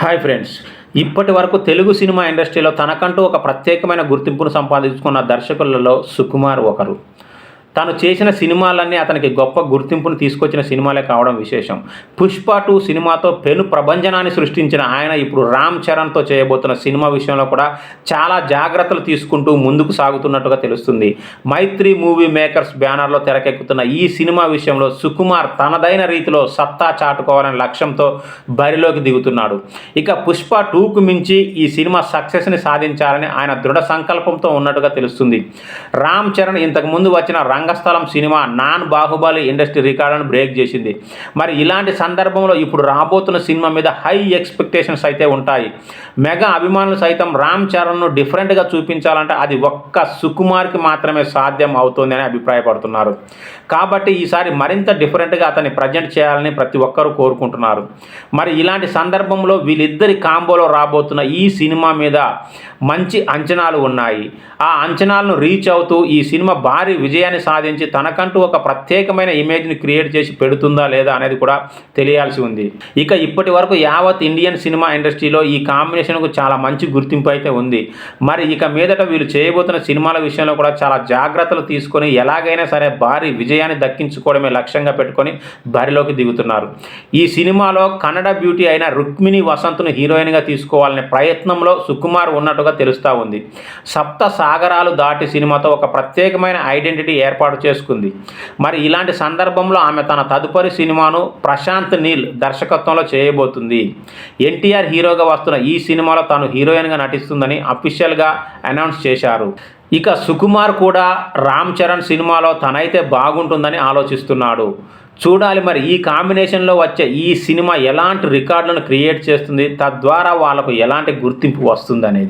Hi friends ఇప్పటి వరకు Telugu cinema ఇండస్ట్రీలో తనకంటూ ఒక ప్రత్యేకమైన గుర్తింపును సంపాదించుకున్న దర్శకులలో సుకుమార్ ఒకరు. తను చేసిన సినిమాలన్నీ అతనికి గొప్ప గుర్తింపును తీసుకొచ్చిన సినిమాలే కావడం విశేషం. పుష్ప టూ సినిమాతో పెను ప్రభంజనాన్ని సృష్టించిన ఆయన ఇప్పుడు రామ్ చరణ్తో చేయబోతున్న సినిమా విషయంలో కూడా చాలా జాగ్రత్తలు తీసుకుంటూ ముందుకు సాగుతున్నట్టుగా తెలుస్తుంది. మైత్రి మూవీ మేకర్స్ బ్యానర్లో తెరకెక్కుతున్న ఈ సినిమా విషయంలో సుకుమార్ తనదైన రీతిలో సత్తా చాటుకోవాలనే లక్ష్యంతో బరిలోకి దిగుతున్నాడు. ఇక పుష్ప టూకు మించి ఈ సినిమా సక్సెస్ని సాధించాలని ఆయన దృఢ సంకల్పంతో ఉన్నట్టుగా తెలుస్తుంది. రామ్ చరణ్ ఇంతకు ముందు వచ్చిన Rangasthalam cinema non Baahubali industry రికార్డును బ్రేక్ చేసింది. మరి ఇలాంటి సందర్భంలో ఇప్పుడు రాబోతున్న సినిమా మీద హై ఎక్స్పెక్టేషన్స్ అయితే ఉంటాయి. మెగా అభిమానులు సైతం రామ్ చరణ్ను డిఫరెంట్గా చూపించాలంటే అది ఒక్క సుకుమార్కి మాత్రమే సాధ్యం అవుతుంది అని అభిప్రాయపడుతున్నారు. కాబట్టి ఈసారి మరింత డిఫరెంట్గా అతన్ని ప్రజెంట్ చేయాలని ప్రతి ఒక్కరూ కోరుకుంటున్నారు. మరి ఇలాంటి సందర్భంలో వీళ్ళిద్దరి కాంబోలో రాబోతున్న ఈ సినిమా మీద మంచి అంచనాలు ఉన్నాయి. ఆ అంచనాలను రీచ్ అవుతూ ఈ సినిమా భారీ విజయాన్ని సాధించి తనకంటూ ఒక ప్రత్యేకమైన ఇమేజ్ని క్రియేట్ చేసి పెడుతుందా లేదా అనేది కూడా తెలియాల్సి ఉంది. ఇక ఇప్పటి వరకు యావత్ ఇండియన్ సినిమా ఇండస్ట్రీలో ఈ కాంబినేషన్కు చాలా మంచి గుర్తింపు అయితే ఉంది. మరి ఇక మీదట వీళ్ళు చేయబోతున్న సినిమాల విషయంలో కూడా చాలా జాగ్రత్తలు తీసుకొని ఎలాగైనా సరే భారీ విజయాన్ని దక్కించుకోవడమే లక్ష్యంగా పెట్టుకొని బరిలోకి దిగుతున్నారు. ఈ సినిమాలో కన్నడ బ్యూటీ అయిన రుక్మిణి వసంత్ను హీరోయిన్గా తీసుకోవాలనే ప్రయత్నంలో సుకుమార్ ఉన్నట్టుగా తెలుస్తూ ఉంది. సప్త సాగరాలు దాటి సినిమాతో ఒక ప్రత్యేకమైన ఐడెంటిటీ ఏర్పాటు చేసుకుంది. మరి ఇలాంటి సందర్భంలో ఆమె తన తదుపరి సినిమాను ప్రశాంత్ నీల్ దర్శకత్వంలో చేయబోతుంది. ఎన్టీఆర్ హీరోగా వస్తున్న ఈ సినిమాలో తాను హీరోయిన్గా నటిస్తుందని అఫీషియల్గా అనౌన్స్ చేశారు. ఇక సుకుమార్ కూడా రామ్ చరణ్ సినిమాలో తనైతే బాగుంటుందని ఆలోచిస్తున్నాడు. చూడాలి మరి ఈ కాంబినేషన్లో వచ్చే ఈ సినిమా ఎలాంటి రికార్డులను క్రియేట్ చేస్తుంది తద్వారా వాళ్ళకు ఎలాంటి గుర్తింపు వస్తుంది అనేది